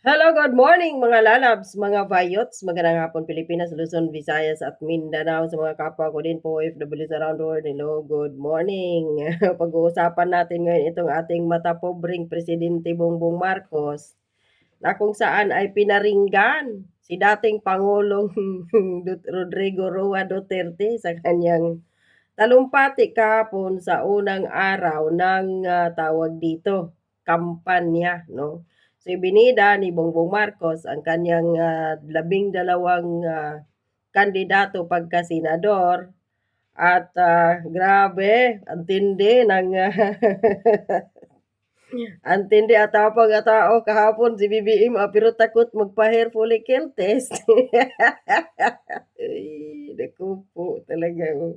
Hello, good morning mga lalabs, mga vayots, magandang hapon Pilipinas, Luzon, Visayas at Mindanao sa mga kapwa ko din po OFWs around the world. Hello, good morning. Pag-uusapan natin ngayon itong ating matapobreng Presidente Bongbong Marcos na kung saan ay pinaringgan si dating Pangulong Rodrigo Roa Duterte sa kanyang talumpati kahapon sa unang araw ng ah, tawag dito, kampanya, no? So ibinida ni Bongbong Marcos ang kanyang ah, labing dalawang ah, kandidato pagka senador at ah, grabe, ang tindi ng ang tindi at tapang at tao kahapon si BBM ah, pero takot magpa-hair follicle test. Ay, naku po talaga. oh.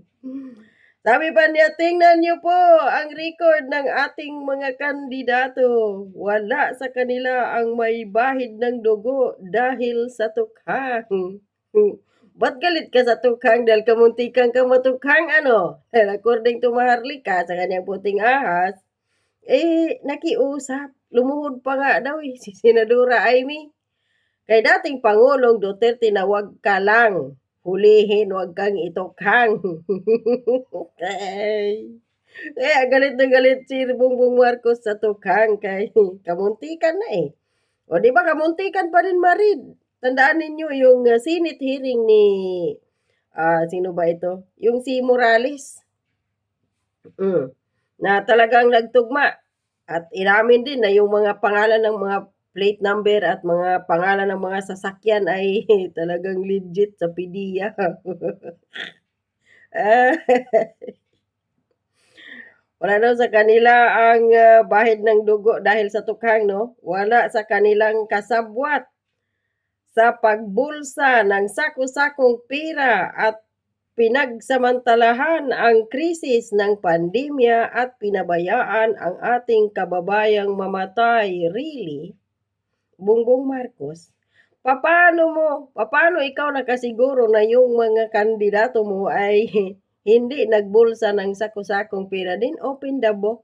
Sabi pa niya, tingnan niyo po ang record ng ating mga kandidato. Wala sa kanila ang may bahid ng dugo dahil sa tukhang. Ba't galit ka sa tukhang dahil kamuntikan ka matukhang ano? Dahil according to Maharlika sa kanyang puting ahas, eh, nakiusap. Lumuhod pa nga daw eh, si Senadora Amy. Kay dating Pangulong Duterte na wag ka lang hulihin, wag kang itukhang. Kay, kaya galit na galit si Bongbong Marcos sa tukhang kay kamuntikan na eh. O di ba kamuntikan pa rin Marid? Tandaan ninyo yung uh, Senate hearing ni ah, sino ba ito? Yung si Morales. Mm. Na talagang nagtugma at inamin din na yung mga pangalan ng mga plate number at mga pangalan ng mga sasakyan ay talagang legit sa PDEA. Ah, Wala daw sa kanila ang ah, bahid ng dugo dahil sa tukhang, no? Wala sa kanilang kasabwat sa pagbulsa ng sako-sakong pera at pinagsamantalahan ang krisis ng pandemya at pinabayaan ang ating kababayang mamatay. Really? Bongbong Marcos, papaano mo, papaano ikaw nakasiguro na yung mga kandidato mo ay hindi nagbulsa ng sako-sakong pera din open the book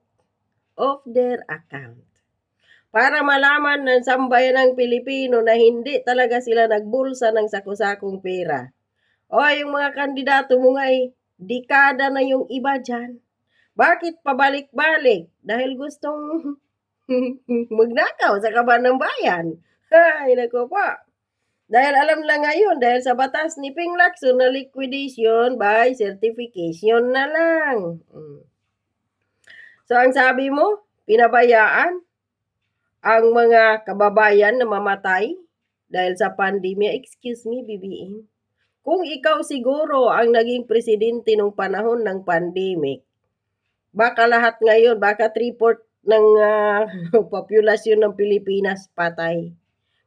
of their account. Para malaman ng sambayan ng Pilipino na hindi talaga sila nagbulsa ng sako-sakong pera. O yung mga kandidato mo nga eh, dekada na yung iba dyan. Bakit pabalik-balik? Dahil gustong magnakaw sa kaban ng bayan. Ay, nako po. Dahil alam lang ngayon, dahil sa batas ni Ping Lacson na liquidation by certification na lang. Mm. So, ang sabi mo, pinabayaan ang mga kababayan na mamatay dahil sa pandemya. Excuse me, BBM. Kung ikaw siguro ang naging presidente nung panahon ng pandemic, baka lahat ngayon, baka 3-4 ng ah, populasyon ng Pilipinas patay.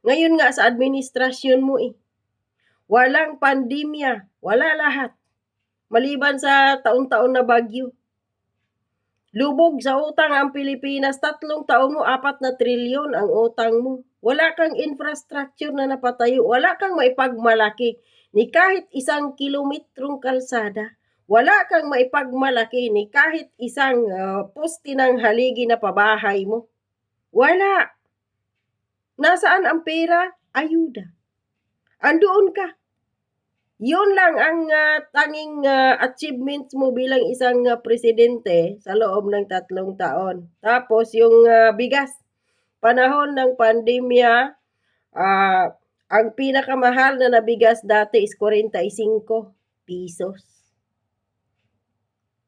Ngayon nga sa administrasyon mo eh. Walang pandemya, wala lahat. Maliban sa taon-taon na bagyo. Lubog sa utang ang Pilipinas, tatlong taon mo, apat na trilyon ang utang mo. Wala kang infrastructure na napatayo, wala kang maipagmalaki ni kahit isang kilometrong kalsada. Wala kang maipagmalaki ni kahit isang uh, poste ng haligi na pabahay mo. Wala. Nasaan ang pera? Ayuda. Andoon ka. Yun lang ang uh, tanging uh, achievements mo bilang isang uh, presidente sa loob ng tatlong taon. Tapos yung uh, bigas, panahon ng pandemya, uh, ang pinakamahal na nabigas dati is 45 pesos.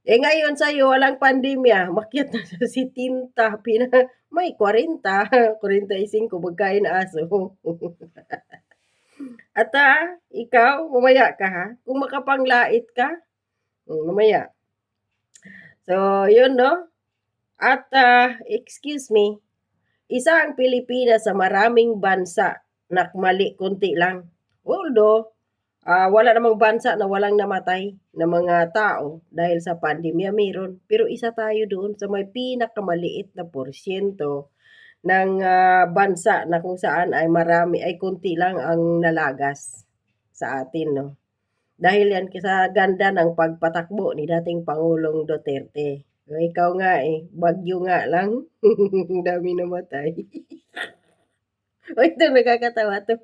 Eh ngayon sa iyo walang pandemya, makyat na sa si tinta, pina, may 40, 45 magkain aso. At ah, ikaw, mamaya ka ha. Kung makapanglait ka, um, mamaya. So, yun no. At uh, excuse me, isa ang Pilipinas sa maraming bansa na mali kunti lang. Although, uh, wala namang bansa na walang namatay na mga tao dahil sa pandemya meron. Pero isa tayo doon sa may pinakamaliit na porsyento ng uh, bansa na kung saan ay marami ay kunti lang ang nalagas sa atin no? Dahil yan sa ganda ng pagpatakbo ni dating Pangulong Duterte. Ikaw nga eh bagyo nga lang. Dami namatay O ito nakakatawa 'to.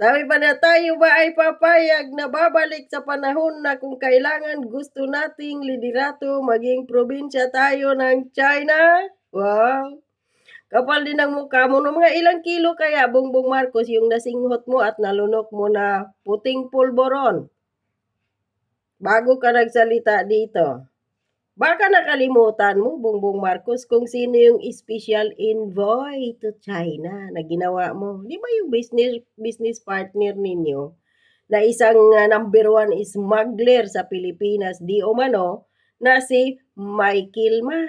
Sabi pa niya, "Tayo ba ay papayag na babalik sa panahon na kung kailangan gusto nating liderato maging probinsya tayo ng China?" Wow! Kapal din ang mukha mo 'no, mga ilang kilo kaya, Bongbong Marcos, yung nasinghot mo at nalunok mo na puting pulboron? Bago ka nagsalita dito. Baka nakalimutan mo, Bongbong Marcos, kung sino yung special envoy to China na ginawa mo. 'Di ba yung business business partner ninyo na isang, ah, number one smuggler sa Pilipinas di umano na si Michael Ma.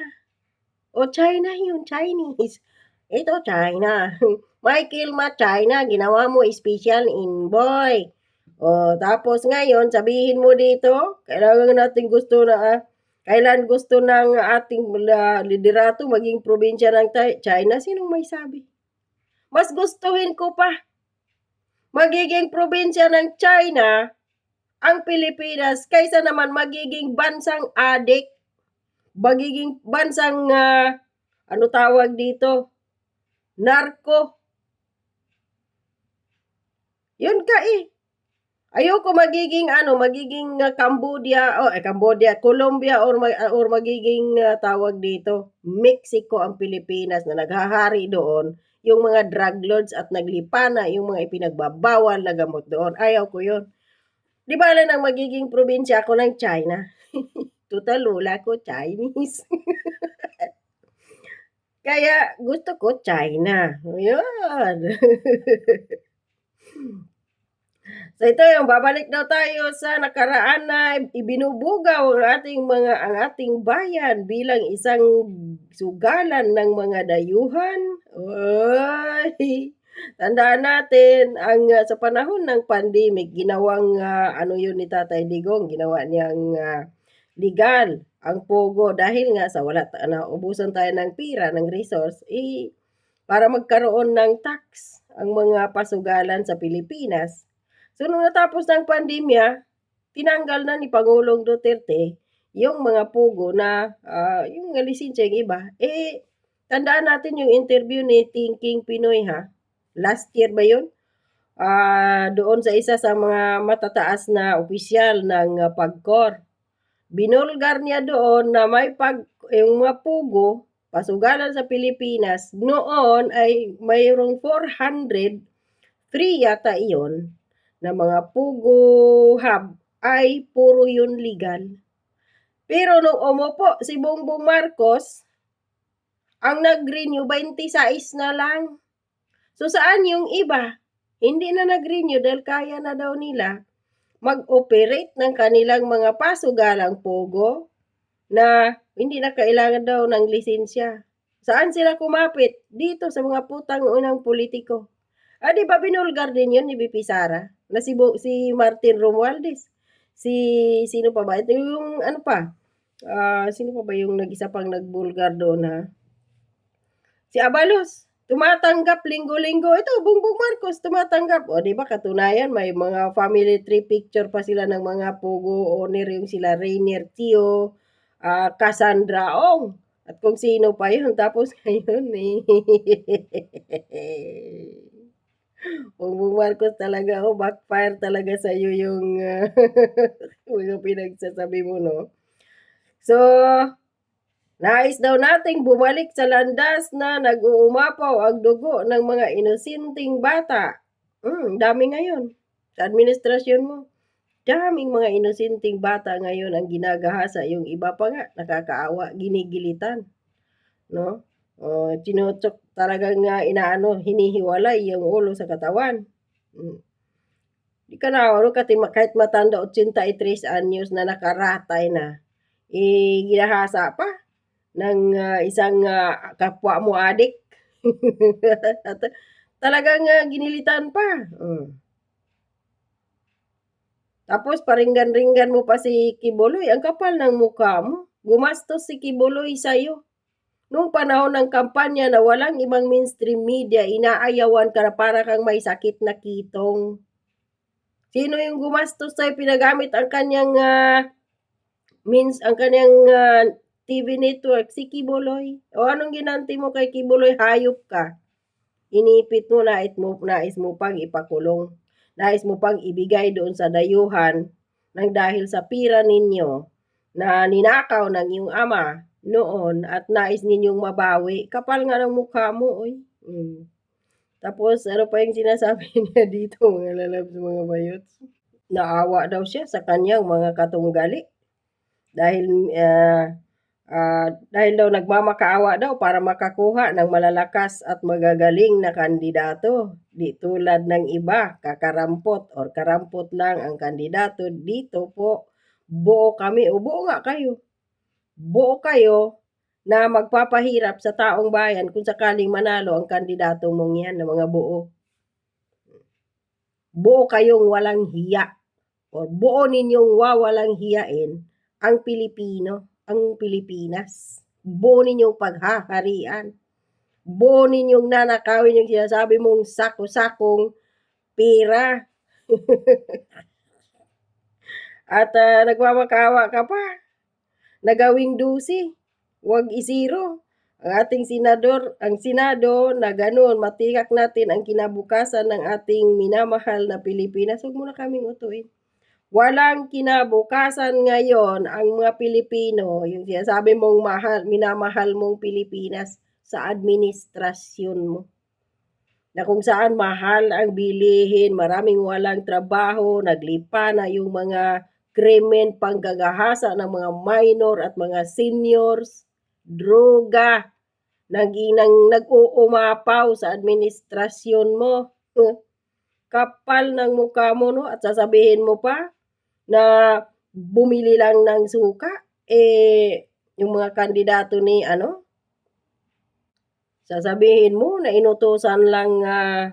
O China yun, Chinese. Ito China. Michael Ma, China, ginawa mo special envoy. O tapos ngayon sabihin mo dito, kailangan natin gusto na, ah, kailan gusto ng ating liderato maging probinsya ng China, sinong may sabi? Mas gustuhin ko pa magiging probinsya ng China ang Pilipinas kaysa naman magiging bansang adik, magiging bansang, ah, ano tawag dito, narko. Yun ka, eh. Ayoko magiging ano, magiging, ah, Cambodia o eh, Cambodia, Colombia or ma or magiging, ah, tawag dito, Mexico ang Pilipinas na naghahari doon yung mga drug lords at naglipana yung mga ipinagbabawal na gamot doon. Ayaw ko yun. 'Di bale ng magiging probinsya ako ng China. Tutal lola ko Chinese. Kaya gusto ko China, ayan. So ito yung babalik daw tayo sa nakaraan na ibinubugaw ang ating mga ang ating bayan bilang isang sugalan ng mga dayuhan. Oy! Tandaan natin ang, ah, sa panahon ng pandemic ginawang, ah, ano yun ni Tatay Digong, ginawa niyang, ah, legal ang pogo dahil nga sa wala ta naubusan tayo ng pira, ng resource, eh, para magkaroon ng tax ang mga pasugalan sa Pilipinas. So nung natapos ng pandemya, tinanggal na ni Pangulong Duterte yung mga pogo na, ah, yung mga lisensya yung iba. Eh, tandaan natin yung interview ni Thinking Pinoy ha, last year ba yun? Ah, doon sa isa sa mga matataas na opisyal ng, ah, PAGCOR. Binulgar niya doon na may pag yung mga pugo, pasugalan sa Pilipinas, noon ay mayroong 403 yata iyon na mga pugo hub ay puro yun legal. Pero nung umupo si Bongbong Marcos, ang nag-renew 26 na lang. So saan yung iba? Hindi na nag-renew dahil kaya na daw nila mag-operate ng kanilang mga pasugalang pogo na hindi na kailangan daw ng lisensya. Saan sila kumapit? Dito sa mga putang unang politiko. Ah, di ba binulgar din yun ni BP Sara? Na si, Bo, si Martin Romualdez. Si, sino pa ba? Ito yung, ano pa? Ah, sino pa ba yung nag-isa pang nagbulgar doon ha? Si Abalos. Tumatanggap linggo-linggo. Ito, Bongbong Marcos, tumatanggap. O, di ba, katunayan, may mga family tree picture pa sila ng mga Pogo owner, yung sila Rainier Tio, ah, Cassandra Ong, at kung sino pa yun. Tapos ngayon, eh. Bongbong Marcos talaga, oh, backfire talaga sa iyo yung uh, mga pinagsasabi mo, no? So, Nais daw nating bumalik sa landas na nag-uumapaw ang dugo ng mga inosinteng bata. Hmm, dami ngayon. Sa administrasyon mo. Daming mga inosinteng bata ngayon ang ginagahasa. Yung iba pa nga, nakakaawa, ginigilitan. No? O, tinutok talagang nga inaano, hinihiwalay yung ulo sa katawan. Hmm. Di ka na, ano, kahit matanda 83 anyos na nakaratay na, eh, ginahasa pa ng uh, isang uh, kapwa mo adik. Talagang uh, ginilitan pa. Hmm. Tapos paringgan-ringgan mo pa si Kibuloy. Ang kapal ng mukha mo. Gumastos si Kibuloy sa'yo. Noong panahon ng kampanya na walang ibang mainstream media, inaayawan ka na para kang may sakit na kitong. Sino yung gumastos sa'yo? Pinagamit ang kanyang uh, means, ang kanyang uh, TV network, si Kibuloy. O anong ginanti mo kay Kibuloy? Hayop ka. inipit mo, nais mo, nais mo pang ipakulong. Nais mo pang ibigay doon sa dayuhan nang dahil sa pira ninyo na ninakaw ng iyong ama noon at nais ninyong mabawi. Kapal nga ng mukha mo, oy. Mm. Tapos, ano pa yung sinasabi niya dito, mga lalabs, mga bayots? Naawa daw siya sa kanyang mga katunggali. Dahil, ah, ah, dahil daw nagmamakaawa daw para makakuha ng malalakas at magagaling na kandidato. Di tulad ng iba, kakarampot or karampot lang ang kandidato. Dito po, buo kami. O buo nga kayo. Buo kayo na magpapahirap sa taong bayan kung sakaling manalo ang kandidato mong yan na mga buo. Buo kayong walang hiya o buo ninyong wawalang hiyain ang Pilipino, ang Pilipinas. Buo ninyong paghaharian. Buo ninyong nanakawin yung sinasabi mong sako-sakong pera. At ah, nagmamakawa ka pa. Nagawing dusi. Huwag isiro. Ang ating senador, ang senado na ganun, matikak natin ang kinabukasan ng ating minamahal na Pilipinas. Huwag mo kaming utuin. Walang kinabukasan ngayon ang mga Pilipino, yung sinasabi mong mahal, minamahal mong Pilipinas sa administrasyon mo. Na kung saan mahal ang bilihin, maraming walang trabaho, naglipa na yung mga krimen, panggagahasa ng mga minor at mga seniors, droga, naginang nag-uumapaw sa administrasyon mo. Kapal ng mukha mo, no? At sasabihin mo pa na bumili lang ng suka, eh, yung mga kandidato ni, ano, sasabihin mo na inutusan lang, ah,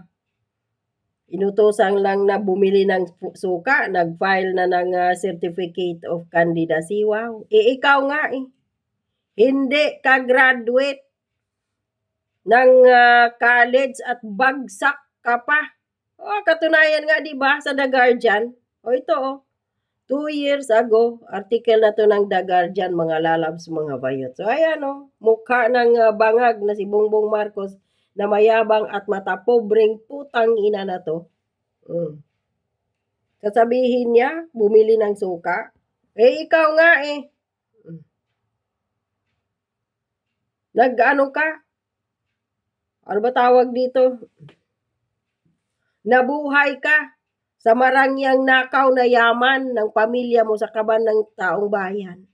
inutusan lang na bumili ng suka, nag-file na ng ah, certificate of candidacy. Wow. Eh, ikaw nga eh. Hindi ka graduate ng ah, college at bagsak ka pa. Oh, katunayan nga 'di ba sa The Guardian? O ito oh. Two years ago, article na to ng The Guardian, mga lalabs, mga bayot. So ayan oh, mukha ng ah, bangag na si Bongbong Marcos na mayabang at matapobreng putang ina na to. Mm. Sasabihin niya, bumili ng suka. Eh, ikaw nga eh. Mm. Nag-ano ka? Ano ba tawag dito? Nabuhay ka sa marangyang nakaw na yaman ng pamilya mo sa kaban ng taong bayan.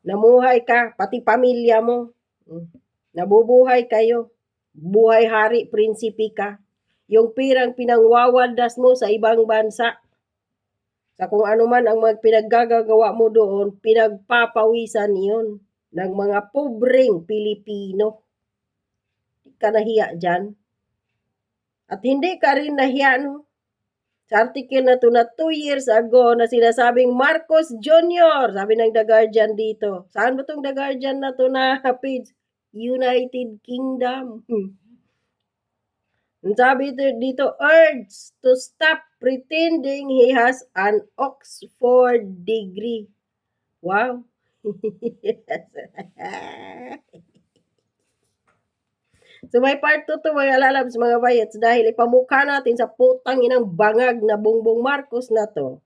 Namuhay ka, pati pamilya mo. Mm. Nabubuhay kayo. Buhay hari, prinsipi ka. Yung pirang pinangwawaldas mo sa ibang bansa. Sa kung ano man ang mga pinaggagawa mo doon, pinagpapawisan yun ng mga pobreng Pilipino. Di ka nahiya dyan. At hindi ka rin nahiya, no? Sa article na to na two years ago na sinasabing Marcos Jr. Sabi ng The Guardian dito. Saan ba tong The Guardian na to na page? United Kingdom. Hmm. Ang Sabi dito, urge to stop pretending he has an Oxford degree. Wow. So may part 2 to mga lalabs, mga bayats, dahil ipamukha natin sa putang inang bangag na Bongbong Marcos na to.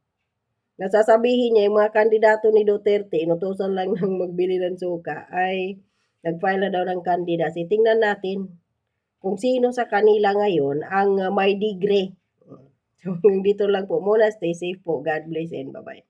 Nasasabihin niya yung mga kandidato ni Duterte, inutusan lang ng magbili ng suka, ay nag-file na daw ng candidacy. Tingnan natin kung sino sa kanila ngayon ang uh, may degree. So, dito lang po muna. Stay safe po. God bless and bye-bye.